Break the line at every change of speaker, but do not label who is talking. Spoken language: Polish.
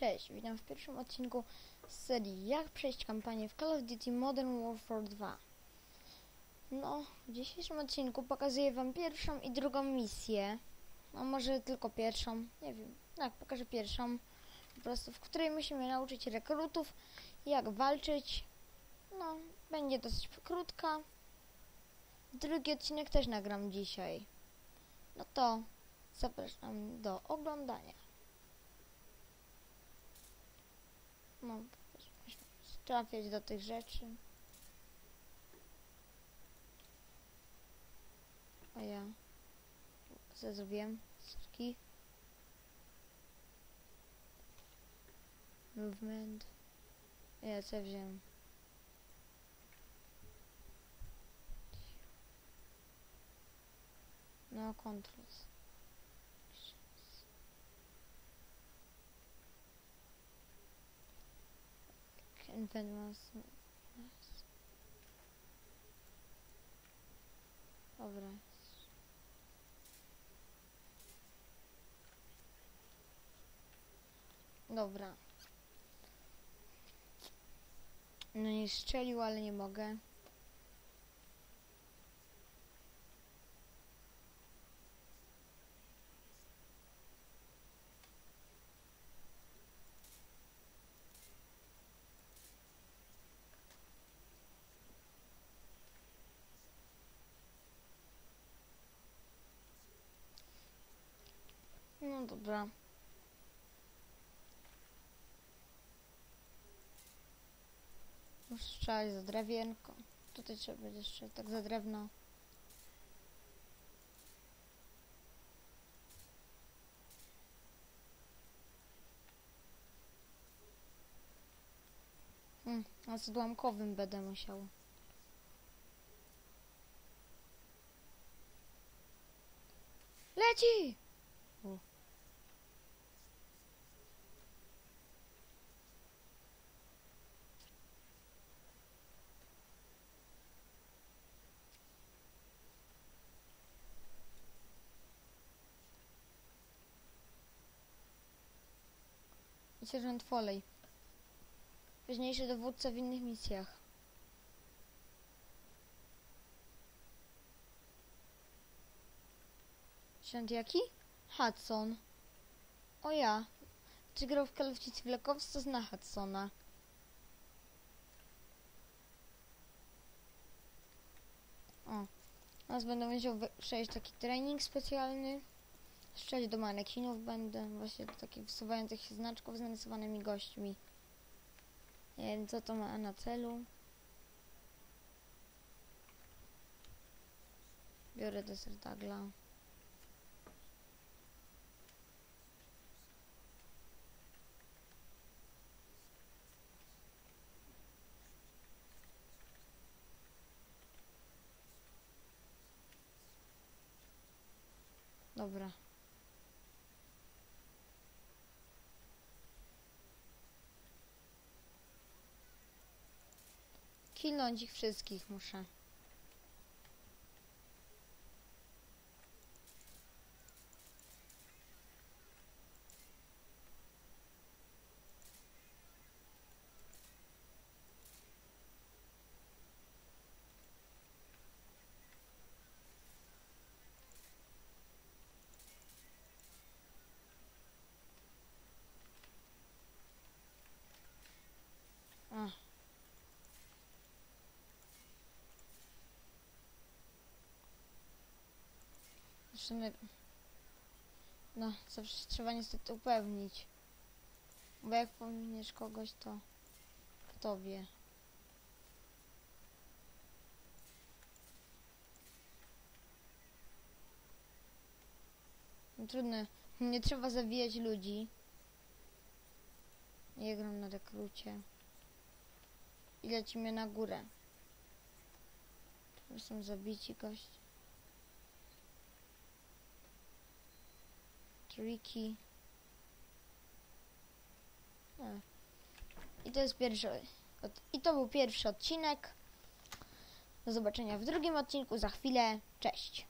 Cześć, witam w pierwszym odcinku z serii Jak przejść kampanię w Call of Duty Modern Warfare 2. No, w dzisiejszym odcinku pokazuję wam pierwszą i drugą misję. No może tylko pierwszą, nie wiem. Tak, pokażę pierwszą. Po prostu, w której musimy nauczyć rekrutów jak walczyć. No, będzie dosyć krótka. Drugi odcinek też nagram dzisiaj. No to zapraszam do oglądania. No, trafiać do tych rzeczy. A ja co zrobiłem? Ski. Movement. Ja co wziąłem? No, controls. Invent mouse. mouse. Dobra. Dobra. No nie strzelił, ale nie mogę. No dobra. Muszę strzelać za drewienko. Tutaj trzeba będzie jeszcze tak za drewno. Hmm, a z odłamkowym będę musiał. Leci! O. I sierżant Foley. Późniejszy dowódca w innych misjach. Sierżant jaki? Hudson. O ja. Czy grał w Call of Duty zna Hudsona. O. Teraz będę musiał przejść taki trening specjalny. Strzelić do manekinów będę. Właśnie do takich wysuwających się znaczków z narysowanymi gośćmi. Nie wiem co to ma na celu. Biorę desertagla. Dobra. Kilnąć ich wszystkich muszę. Musimy... No, zawsze trzeba niestety upewnić. Bo jak pominiesz kogoś, to kto wie. No, trudne. Nie trzeba zabijać ludzi. Nie gram na rekrucie. I lecimy na górę. Tu są zabici goście. Tricky. I to jest pierwszy. I to był pierwszy odcinek. Do zobaczenia w drugim odcinku za chwilę. Cześć.